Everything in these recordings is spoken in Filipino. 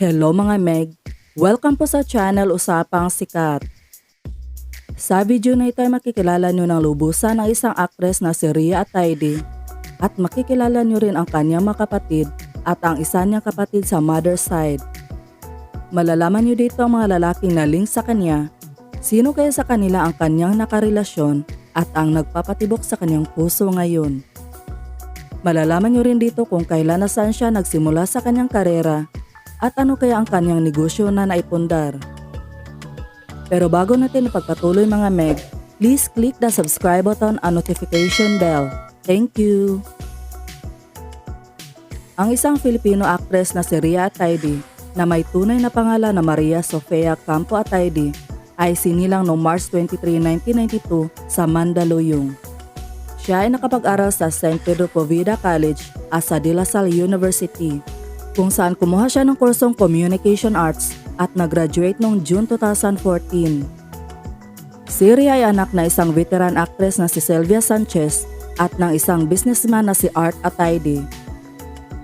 Hello mga Meg! Welcome po sa channel Usapang Sikat. Sa video na ito ay makikilala nyo ng lubusan ng isang aktres na si Ria Atayde at makikilala nyo rin ang kanyang mga kapatid at ang isa niyang kapatid sa mother side. Malalaman nyo dito ang mga lalaking na link sa kanya, sino kaya sa kanila ang kanyang nakarelasyon at ang nagpapatibok sa kanyang puso ngayon. Malalaman nyo rin dito kung kailan na saan siya nagsimula sa kanyang karera at ano kaya ang kanyang negosyo na naipundar. Pero bago natin ipagpatuloy mga Meg, please click the subscribe button and notification bell. Thank you! Ang isang Filipino actress na si Ria Atayde na may tunay na pangalan na Maria Sofia Campo Atayde ay sinilang noong March 23, 1992 sa Mandaluyong. Siya ay nakapag-aral sa St. Pedro Poveda College at sa De La Salle University kung saan kumuha siya ng kursong Communication Arts at nag-graduate noong June 2014. Si Ria ay anak na isang veteran actress na si Sylvia Sanchez at ng isang businessman na si Art Atayde.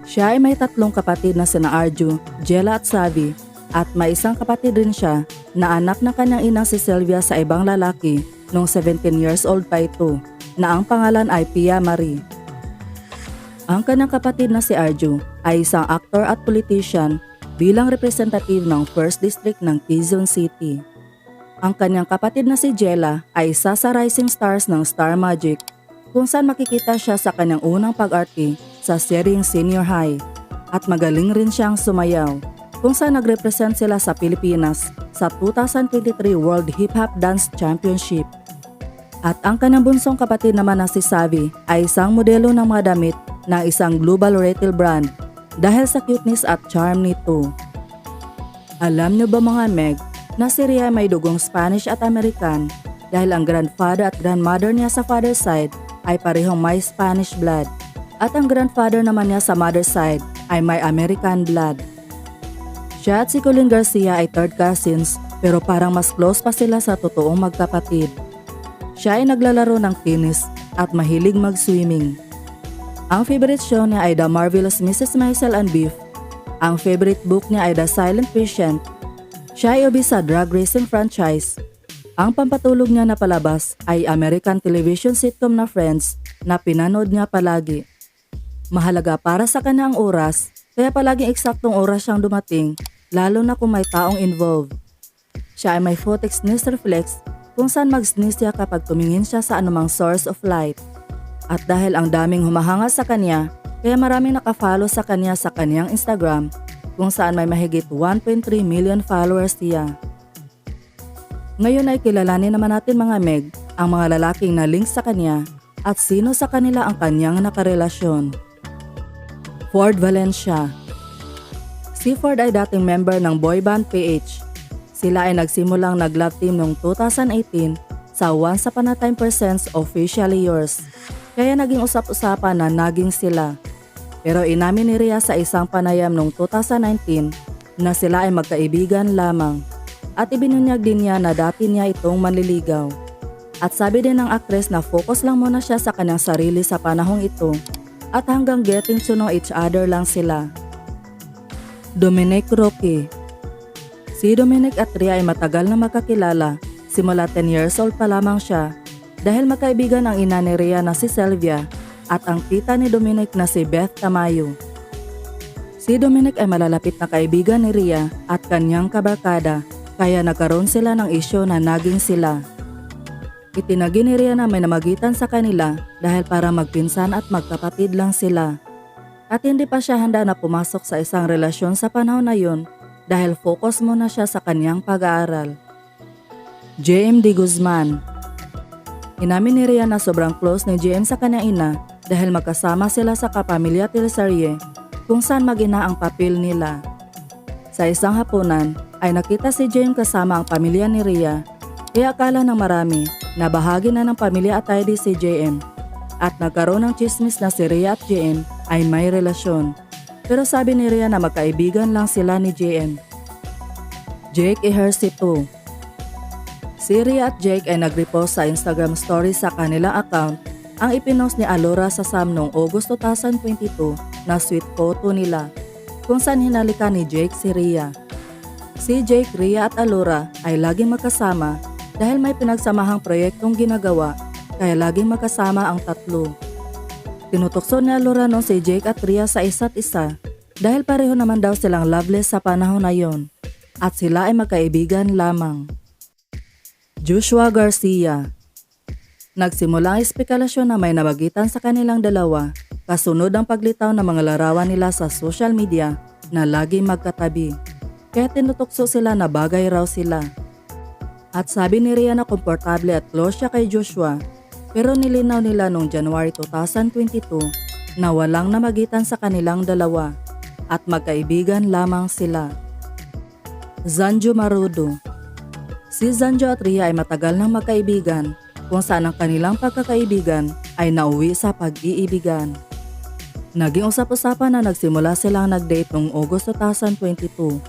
Siya ay may tatlong kapatid na sina Arju, Jella at Savi at may isang kapatid rin siya na anak ng kanyang inang si Sylvia sa ibang lalaki noong 17 years old pa ito na ang pangalan ay Pia Marie. Ang kanyang kapatid na si Arju ay isang aktor at politician bilang representative ng 1st District ng Quezon City. Ang kanyang kapatid na si Jella ay isa sa rising stars ng Star Magic kung saan makikita siya sa kanyang unang pag-arte sa seryeng senior high at magaling rin siyang sumayaw kung saan nagrepresent sila sa Pilipinas sa 2023 World Hip Hop Dance Championship. At ang kanyang bunsong kapatid naman na si Savi ay isang modelo ng mga damit ng isang global retail brand dahil sa cuteness at charm nito. Alam niyo ba mga Meg na si Ria may dugong Spanish at American dahil ang grandfather at grandmother niya sa father side ay parehong may Spanish blood at ang grandfather naman niya sa mother side ay may American blood. Siya at si Colin Garcia ay third cousins pero parang mas close pa sila sa totoong magkapatid. Siya ay naglalaro ng tennis at mahilig mag-swimming. Ang favorite show niya ay The Marvelous Mrs. Maisel and Beef. Ang favorite book niya ay The Silent Patient. Siya ay obis sa drag racing franchise. Ang pampatulog niya na palabas ay American television sitcom na Friends na pinanood niya palagi. Mahalaga para sa kanya ang oras, kaya palaging eksaktong oras siyang dumating, lalo na kung may taong involved. Siya ay may photic sneeze reflex kung saan mag-sneeze siya kapag tumingin siya sa anumang source of light. At dahil ang daming humahanga sa kanya, kaya maraming nakafollow sa kanya sa kanyang Instagram kung saan may mahigit 1.3 million followers siya. Ngayon ay kilalanin naman natin mga Meg ang mga lalaking na link sa kanya at sino sa kanila ang kanyang nakarelasyon. Ford Valencia Si Ford ay dating member ng boy band PH. Sila ay nagsimulang nag-love team noong 2018 sa Once Upon a Time Presents Officially Yours kaya naging usap-usapan na naging sila. Pero inamin ni Rhea sa isang panayam noong 2019 na sila ay magkaibigan lamang at ibinunyag din niya na dati niya itong manliligaw. At sabi din ng aktres na focus lang muna siya sa kanyang sarili sa panahong ito at hanggang getting to know each other lang sila. Dominic Roque Si Dominic at Rhea ay matagal na magkakilala simula 10 years old pa lamang siya dahil magkaibigan ang ina ni Rhea na si Sylvia at ang tita ni Dominic na si Beth Tamayo. Si Dominic ay malalapit na kaibigan ni Rhea at kanyang kabarkada kaya nagkaroon sila ng isyo na naging sila. Itinagi ni Rhea na may namagitan sa kanila dahil para magpinsan at magkapatid lang sila. At hindi pa siya handa na pumasok sa isang relasyon sa panahon na yun dahil focus muna siya sa kanyang pag-aaral. JMD Guzman Inamin ni Rhea na sobrang close ni JM sa kanyang ina dahil magkasama sila sa kapamilya Telsarie kung saan magina ang papel nila. Sa isang hapunan ay nakita si JM kasama ang pamilya ni Rhea kaya akala ng marami na bahagi na ng pamilya at ID si JM at nagkaroon ng chismis na si Rhea at JM ay may relasyon. Pero sabi ni Rhea na magkaibigan lang sila ni JM. Jake Ehersi 2 Siri at Jake ay nagrepost sa Instagram story sa kanilang account ang ipinost ni Alora sa Sam noong August 2022 na sweet photo nila kung saan hinalika ni Jake si Rhea. Si Jake, Rhea at Alora ay laging magkasama dahil may pinagsamahang proyektong ginagawa kaya laging magkasama ang tatlo. Tinutokso ni Alora noon si Jake at Rhea sa isa't isa dahil pareho naman daw silang loveless sa panahon na yon at sila ay magkaibigan lamang. Joshua Garcia Nagsimula ang espekulasyon na may nabagitan sa kanilang dalawa kasunod ang paglitaw ng mga larawan nila sa social media na lagi magkatabi. Kaya tinutokso sila na bagay raw sila. At sabi ni Rhea na komportable at close siya kay Joshua pero nilinaw nila noong January 2022 na walang namagitan sa kanilang dalawa at magkaibigan lamang sila. Zanjo Marudo Si Zanjo at Rhea ay matagal nang magkaibigan kung saan ang kanilang pagkakaibigan ay nauwi sa pag-iibigan. Naging usap-usapan na nagsimula silang nag-date noong August 2022.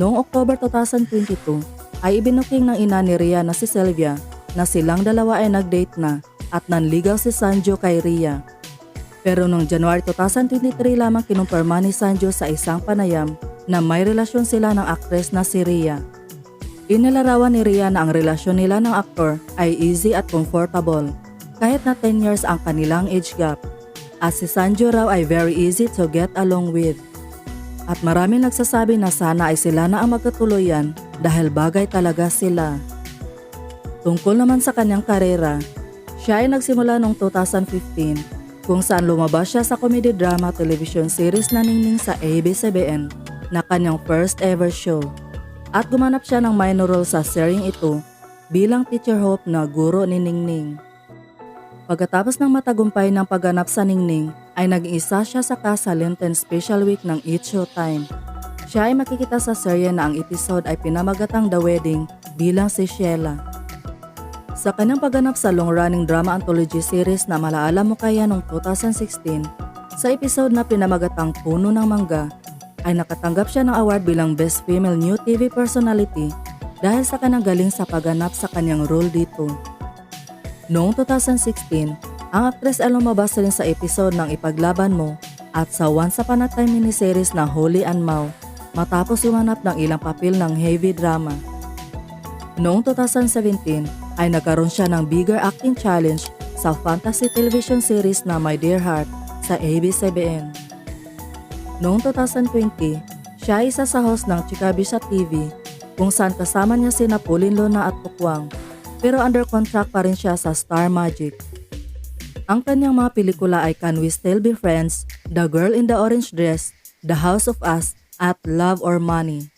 Noong October 2022 ay ibinuking ng ina ni Rhea na si Sylvia na silang dalawa ay nag-date na at nanligaw si Sanjo kay Rhea. Pero noong January 2023 lamang kinumpirma ni Sanjo sa isang panayam na may relasyon sila ng aktres na si Rhea. Inilarawan ni na ang relasyon nila ng aktor ay easy at comfortable kahit na 10 years ang kanilang age gap. At si Sanjo raw ay very easy to get along with. At marami nagsasabi na sana ay sila na ang magkatuluyan dahil bagay talaga sila. Tungkol naman sa kanyang karera, siya ay nagsimula noong 2015 kung saan lumabas siya sa comedy drama television series na ningning sa ABS-CBN na kanyang first ever show at gumanap siya ng minor role sa seryeng ito bilang teacher Hope na guro ni Ningning. Pagkatapos ng matagumpay ng pagganap sa Ningning, ay naging isa siya sa cast sa Lenten Special Week ng Eat Showtime. Siya ay makikita sa serye na ang episode ay pinamagatang The Wedding bilang si Sheila. Sa kanyang pagganap sa long-running drama anthology series na Malaala Mo Kaya noong 2016, sa episode na pinamagatang Puno ng Mangga, ay nakatanggap siya ng award bilang Best Female New TV Personality dahil sa kanyang galing sa pagganap sa kanyang role dito. Noong 2016, ang aktres ay lumabas rin sa episode ng Ipaglaban Mo at sa Once Upon a Time miniseries na Holy and Mau matapos iwanap ng ilang papel ng heavy drama. Noong 2017 ay nagkaroon siya ng bigger acting challenge sa fantasy television series na My Dear Heart sa ABS-CBN. Noong 2020, siya ay isa sa host ng Chikabisa TV kung saan kasama niya si Napolin Lona at Pukwang pero under contract pa rin siya sa Star Magic. Ang kanyang mga pelikula ay Can We Still Be Friends, The Girl in the Orange Dress, The House of Us, at Love or Money.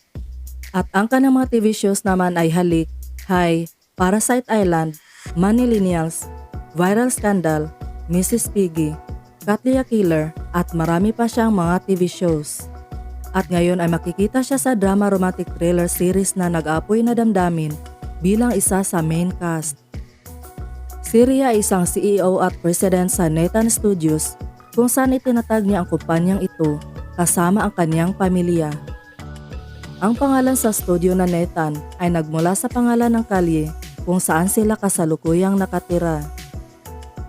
At ang kanyang mga TV shows naman ay Halik, Hi, Parasite Island, Manillennials, Viral Scandal, Mrs. Piggy, Katlia Killer, at marami pa siyang mga TV shows. At ngayon ay makikita siya sa drama romantic thriller series na nag-apoy na damdamin bilang isa sa main cast. Si Rhea ay isang CEO at president sa Nathan Studios kung saan itinatag niya ang kumpanyang ito kasama ang kanyang pamilya. Ang pangalan sa studio na Nathan ay nagmula sa pangalan ng kalye kung saan sila kasalukuyang nakatira.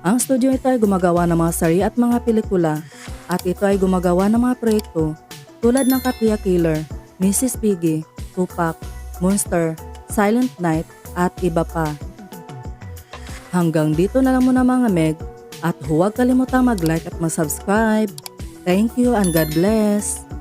Ang studio ito ay gumagawa ng mga sari at mga pelikula at ito ay gumagawa ng mga proyekto tulad ng Katia Killer, Mrs. Piggy, Tupac, Monster, Silent Night at iba pa. Hanggang dito na lang muna mga Meg at huwag kalimutang mag-like at mag-subscribe. Thank you and God bless!